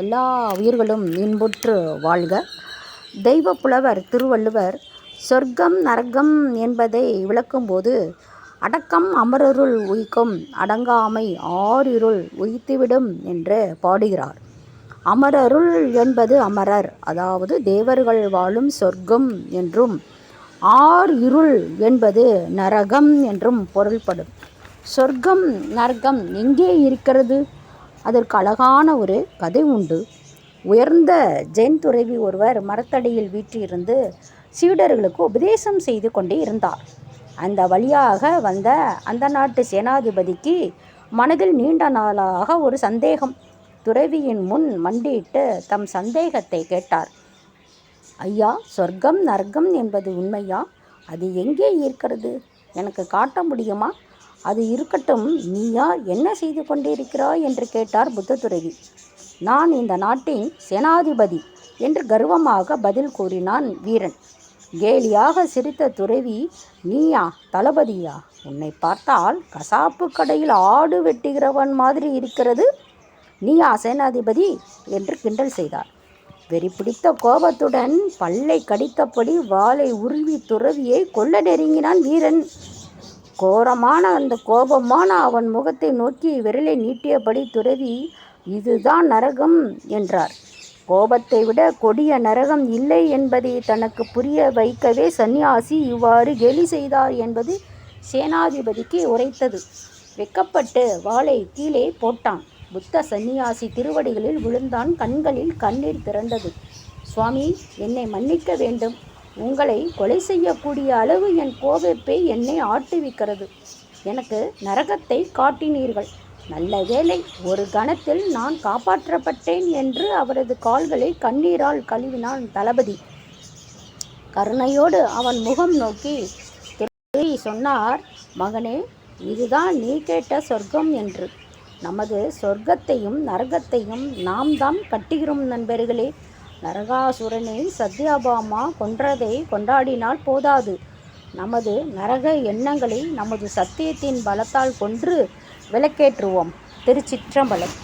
எல்லா உயிர்களும் இன்புற்று வாழ்க. தெய்வ புலவர் திருவள்ளுவர் சொர்க்கம் நரகம் என்பதை விளக்கும்போது அடக்கம் அமரருள் உய்க்கும் அடங்காமை ஆறிருள் உய்த்துவிடும் என்று பாடுகிறார். அமரருள் என்பது அமரர் அதாவது தேவர்கள் வாழும் சொர்க்கம் என்றும் ஆர் இருள் என்பது நரகம் என்றும் பொருள்படும். சொர்க்கம் நரகம் எங்கே இருக்கிறது? அதற்கு அழகான ஒரு கதை உண்டு. உயர்ந்த ஜெயின் துறவி ஒருவர் மரத்தடியில் வீற்றிருந்து சீடர்களுக்கு உபதேசம் செய்து கொண்டே இருந்தார். அந்த வழியாக வந்த அந்த நாட்டு சேனாதிபதிக்கு மனதில் நீண்ட நாளாக ஒரு சந்தேகம். துறவியின் முன் மண்டியிட்டு தம் சந்தேகத்தை கேட்டார். ஐயா சொர்க்கம் நர்க்கம் என்பது உண்மையா? அது எங்கே இருக்கிறது? எனக்கு காட்ட முடியுமா? அது இருக்கட்டும் நீயா என்ன செய்து கொண்டிருக்கிறாய்? என்று கேட்டார் புத்த துறவி நான் இந்த நாட்டின் சேனாதிபதி என்று கர்வமாக பதில் கூறினான் வீரன். கேலியாக சிரித்த துறவி நீயா தளபதியா உன்னை பார்த்தால் கசாப்பு கடையில் ஆடு வெட்டுகிறவன் மாதிரி இருக்கிறது. நீயா சேனாதிபதி என்று கிண்டல் செய்தார். வெறி பிடித்த கோபத்துடன் பல்லை கடித்தபடி வாளை உருவி துறவியை கொல்ல நெருங்கினான் வீரன். கோரமான அந்த கோபமான அவன் முகத்தை நோக்கி விரலை நீட்டியபடி துறவி இதுதான் நரகம் என்றார். கோபத்தை விட கொடிய நரகம் இல்லை என்பதை தனக்கு புரிய வைக்கவே சந்நியாசி இவ்வாறு கேலி செய்தார் என்பது சேனாதிபதிக்கு உரைத்தது. வெக்கப்பட்டு வாளை கீழே போட்டான். புத்த சந்நியாசி திருவடிகளில் விழுந்தான். கண்களில் கண்ணீர் திரண்டது. சுவாமி என்னை மன்னிக்க வேண்டும். உங்களை கொலை செய்யக்கூடிய அளவு என் கோபப்பே என்னை ஆட்டுவிக்கிறது. எனக்கு நரகத்தை காட்டினீர்கள். நல்ல வேளை ஒரு கணத்தில் நான் காப்பாற்றப்பட்டேன் என்று அவரது கால்களை கண்ணீரால் கழுவினான் தளபதி. கருணையோடு அவன் முகம் நோக்கி துறவி சொன்னார் மகனே இதுதான் நீ கேட்ட சொர்க்கம் என்று. நமது சொர்க்கத்தையும் நரகத்தையும் நாம் தான் கட்டுகிறோம் நண்பர்களே. நரகாசுரனை சத்யாபாமா கொன்றதை கொண்டாடினால் போதாது. நமது நரக எண்ணங்களை நமது சத்தியத்தின் பலத்தால் கொன்று விளக்கேற்றுவோம். திருச்சிற்றம்பலம்.